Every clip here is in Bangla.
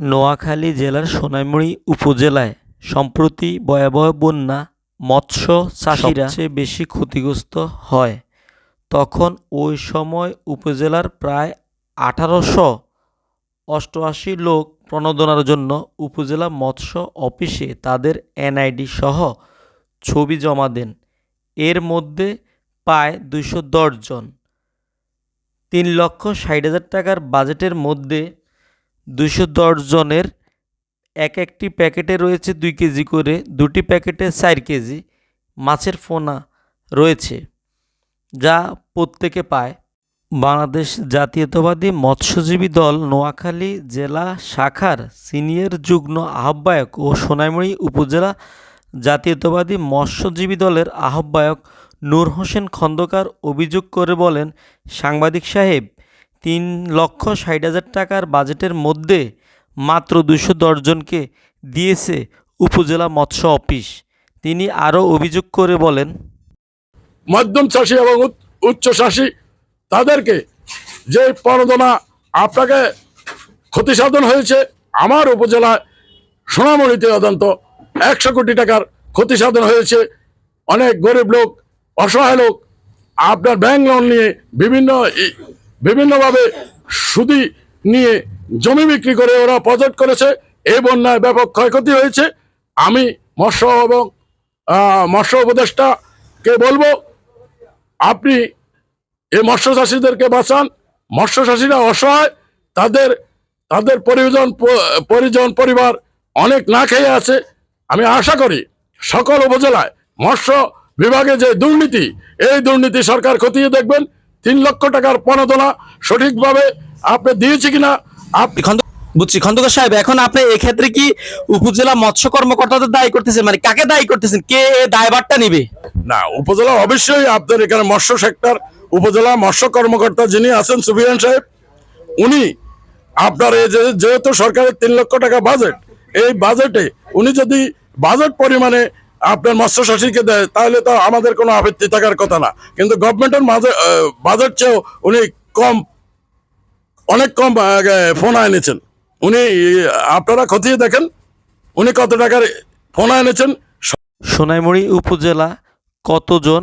নোয়াখালী জেলার সোনাইমুড়ি উপজেলায় সম্প্রতি ভয়াবহ বন্যা, মৎস্য চাষিরা সবচেয়ে বেশি ক্ষতিগ্রস্ত হয়। তখন ওই সময় উপজেলার প্রায় আঠারোশো অষ্টআশি লোক প্রণোদনার জন্য উপজেলা মৎস্য অফিসে তাদের এনআইডি সহ ছবি জমা দেন। এর মধ্যে প্রায় দুইশো জন। তিন লক্ষ ষাট হাজার টাকার বাজেটের মধ্যে দুশো জনের এক একটি প্যাকেটে রয়েছে দুই কেজি করে, দুটি প্যাকেটে চার কেজি মাছের ফোনা রয়েছে, যা প্রত্যেকে পায়। বাংলাদেশ জাতীয়তাবাদী মৎস্যজীবী দল নোয়াখালী জেলা শাখার সিনিয়র যুগ্ম আহ্বায়ক ও সোনাইমুড়ি উপজেলা জাতীয়তাবাদী মৎস্যজীবী দলের আহ্বায়ক নূর হোসেন খন্দকার অভিযোগ করে বলেন, সাংবাদিক সাহেব তিন লক্ষ ষাট হাজার টাকার বাজেটের মধ্যে মাত্র দুশো দশজনকে দিয়েছে উপজেলা মৎস্য অফিস। তিনি আরও অভিযোগ করে বলেন, মধ্যম চাষি এবং উচ্চ- চাষি, তাদেরকে যে প্রণোদনা আপনাকে ক্ষতি সাধন হয়েছে, আমার উপজেলায় সোনামণিতে অদন্ত একশো কোটি টাকার ক্ষতি সাধন হয়েছে। অনেক গরিব লোক, অসহায় লোক, আপনার ব্যাংক লোন নিয়ে বিভিন্ন বিভিন্নভাবে সুদি নিয়ে জমি বিক্রি করে ওরা প্রজেক্ট করেছে। এই বন্যায় ব্যাপক ক্ষয়ক্ষতি হয়েছে। আমি মৎস্য এবং মৎস্য উপদেষ্টাকে বলব, আপনি এই মৎস্য চাষিদেরকে বাঁচান। মৎস্য চাষিরা অসহায়, তাদের তাদের পরিজন পরিজন পরিবার অনেক না খেয়ে আছে। আমি আশা করি সকল উপজেলায় মৎস্য বিভাগে যে দুর্নীতি, এই দুর্নীতি সরকার খতিয়ে দেখবেন। তিন লক্ষ টাকার প্রণোদনা সঠিকভাবে আপনি দিয়েছে কিনা আপনি বুঝছি খন্দকার সাহেব এখন আপনি এক্ষেত্রে কি উপজেলা মৎস্য কর্মকর্তাদের দায়ী করতেছেন? মানে কাকে দায়ী করতেছেন? কে দায়ভারটা নিবে? না উপজেলা অবশ্যই আপনার এখানে মৎস্য সেক্টর উপজেলা মৎস্য কর্মকর্তা যিনি আছেন সুফিয়ান সাহেব উনি আপনার এই যে যেহেতু সরকারের তিন লক্ষ টাকা বাজেট এই বাজেটে উনি যদি বাজেট পরিমাণে আপনার মৎস্য চাষীকে দেয়, তাহলে তো আমাদের কোনো আপত্তি থাকার কথা না। কিন্তু গভর্নমেন্টের মাঝে বাজেট চেয়েও উনি কম, অনেক কম ফোন এনেছেন। উনি, আপনারা খতিয়ে দেখেন, উনি কত টাকার ফোন এনেছেন। সোনাইমুড়ি উপজেলা কতজন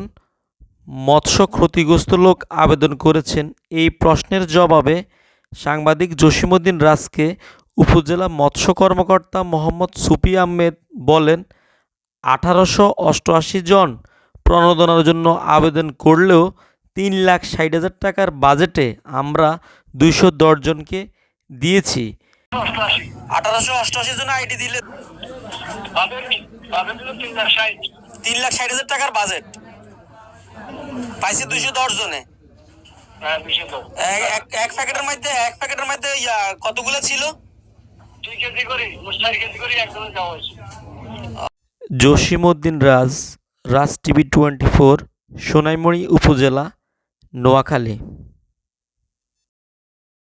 মৎস্য ক্ষতিগ্রস্ত লোক আবেদন করেছেন? এই প্রশ্নের জবাবে সাংবাদিক জসিমউদ্দিন রাজকে উপজেলা মৎস্য কর্মকর্তা মোহাম্মদ সুফি আহমেদ বলেন আঠারোশো অষ্টআশি জন প্রণোদনার জন্য আবেদন করলেও তিন লাখ ষাট হাজার টাকার বাজেটে আমরা দুইশো জনকে দিয়েছি। আঠারোশো অষ্টআশি। জন আইডি দিলে তিন লাখ ষাট। হাজার টাকার বাজেট। পাইছে দুইশো দশ জনে। হ্যাঁ এক- এক- এক প্যাকেটের মধ্যে এক প্যাকেটের মধ্যে ইয়া কতগুলো ছিল? দুই কেজি করে চার কেজি করে একদমে দেওয়া হয়েছে। Jasimuddin Raj Raj TV twenty four Sonaimuri উপজেলা নোয়াখালী।